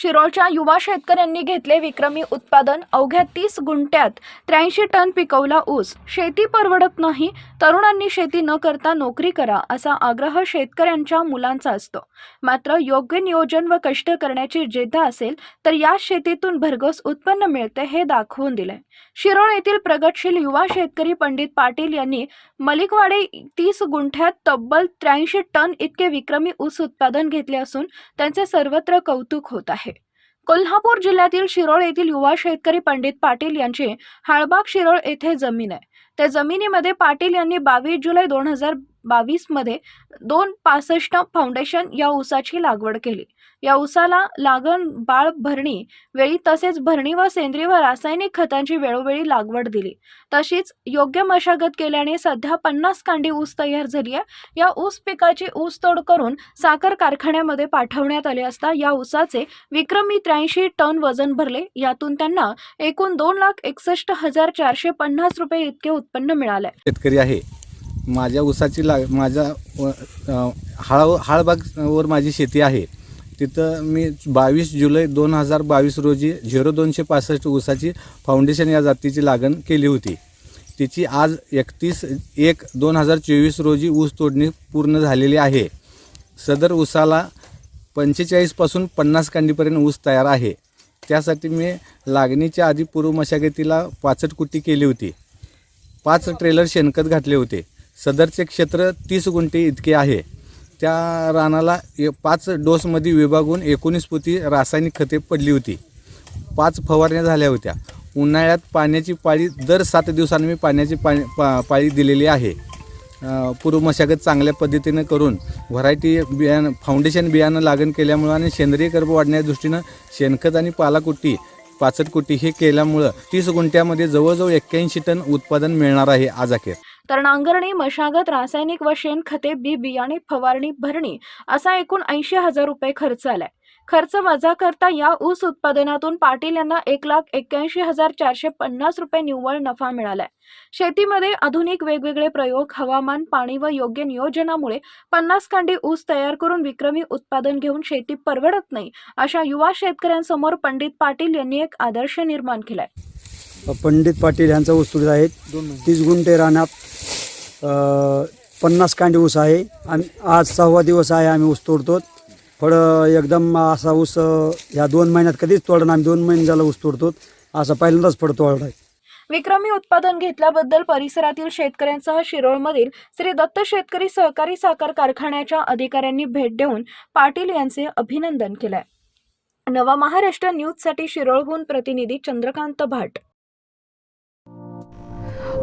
शिरोळच्या युवा शेतकऱ्यांनी घेतले विक्रमी उत्पादन. अवघ्या तीस गुंठ्यात त्र्याऐंशी टन पिकवला ऊस. शेती परवडत नाही. तरुणांनी शेती न करता नोकरी करा असा आग्रह शेतकऱ्यांच्या मुलांचा असतो. मात्र योग्य नियोजन व कष्ट करण्याची जिद्द असेल तर या शेतीतून भरघोस उत्पन्न मिळते हे दाखवून दिले शिरोळ येथील प्रगतशील युवा शेतकरी पंडित पाटील यांनी मलिकवाडे तीस गुंठ्यात तब्बल त्र्याऐंशी टन इतके विक्रमी ऊस उत्पादन घेतले असून त्यांचे सर्वत्र कौतुक होत आहे. कोल्हापूर जिल्ह्यातील शिरोळ येथील युवा शेतकरी पंडित पाटील यांची हाळबाग शिरोळ येथे जमीन आहे. त्या जमिनीमध्ये पाटील यांनी बावीस जुलै दोन हजार बावीसमध्ये दोन पासष्ट फाउंडेशन या ऊसाची लागवड केली. या ऊसाला लागण बाळ भरणी वेळी तसेच भरणी व सेंद्रिय व रासायनिक खतांची वेळोवेळी लागवड दिली. तशीच योग्य मशागत केल्याने सध्या पन्नास कांडी ऊस तयार झाली आहे. या ऊस पिकाची ऊस तोड करून साखर कारखान्यामध्ये पाठवण्यात आले असता या ऊसाचे विक्रमी त्र्याऐंशी टन वजन भरले. यातून त्यांना एकूण दोन लाख एकसष्ट हजार चारशे पन्नास रुपये इतके उत्पन्न मिळाले. शेतकरी आहे. माझ्या ऊसाची लाग माझ्या हाळ हाळबागवर माझी शेती आहे. तिथं मी बावीस जुलै दोन हजार बावीस रोजी झिरो दोनशे पासष्ट ऊसाची फाउंडेशन या जातीची लागण केली होती. तिची आज एकतीस एक दोन हजार चोवीस रोजी ऊस तोडणी पूर्ण झालेली आहे. सदर ऊसाला पंचेचाळीसपासून पन्नास कांडीपर्यंत ऊस तयार आहे. त्यासाठी मी लागणीच्या आधी पूर्व मशागतीला पाचट कुट्टी केली होती. पाच ट्रेलर शेणखत घातले होते. सदरचे क्षेत्र तीस गुंठे इतके आहे. त्या रानाला ए- पाच डोसमध्ये विभागून एकोणीस पोती रासायनिक खते पडली होती. पाच फवारण्या झाल्या होत्या. उन्हाळ्यात पाण्याची पाळी दर सात दिवसांनी मी पाण्याची पाणी पा पाळी दिलेली आहे. पूर्व मशागत चांगल्या पद्धतीनं करून व्हरायटी बियाणं फाउंडेशन बियाणं लागण केल्यामुळं आणि सेंद्रिय कर्ब वाढण्याच्या दृष्टीनं शेणखत आणि पालाकुट्टी पाचट कुट्टी हे केल्यामुळं तीस गुंठ्यामध्ये जवळजवळ एक्क्याऐंशी टन उत्पादन मिळणार आहे आज अखेर तर नांगरणी मशागत रासायनिक व शेणखते बी बियाणे फवारणी भरणी असा एकूण ऐंशी हजार रुपये खर्च आलाय. खर्च वजा करता या ऊस उत्पादनातून पाटील यांना एक लाख एक्क्याऐंशी हजार चारशे पन्नास रुपये निव्वळ नफा मिळालाय. शेतीमध्ये आधुनिक वेगवेगळे प्रयोग हवामान पाणी व योग्य नियोजनामुळे पन्नास कांडी ऊस तयार करून विक्रमी उत्पादन घेऊन शेती परवडत नाही अशा युवा शेतकऱ्यांसमोर पंडित पाटील यांनी एक आदर्श निर्माण केलाय. पंडित पाटील यांचा ऊस आहे तीस गुंठे रानात अ, पन्नास कांडी ऊस आहे. आणि आज सहावा दिवस आहे आम्ही ऊस तोडतो. फळं एकदम असा ऊस ह्या दोन महिन्यात कधीच तोडणार आम्ही दोन महिने झाला ऊस तोडतो. असा पहिल्यांदाच फळ तोडला आहे. विक्रमी उत्पादन घेतल्याबद्दल परिसरातील शेतकऱ्यांसह शिरोळमधील श्री दत्त शेतकरी सहकारी साखर कारखान्याच्या अधिकाऱ्यांनी भेट देऊन पाटील यांचे अभिनंदन केलंय. नवा महाराष्ट्र न्यूजसाठी शिरोळहून प्रतिनिधी चंद्रकांत भाट.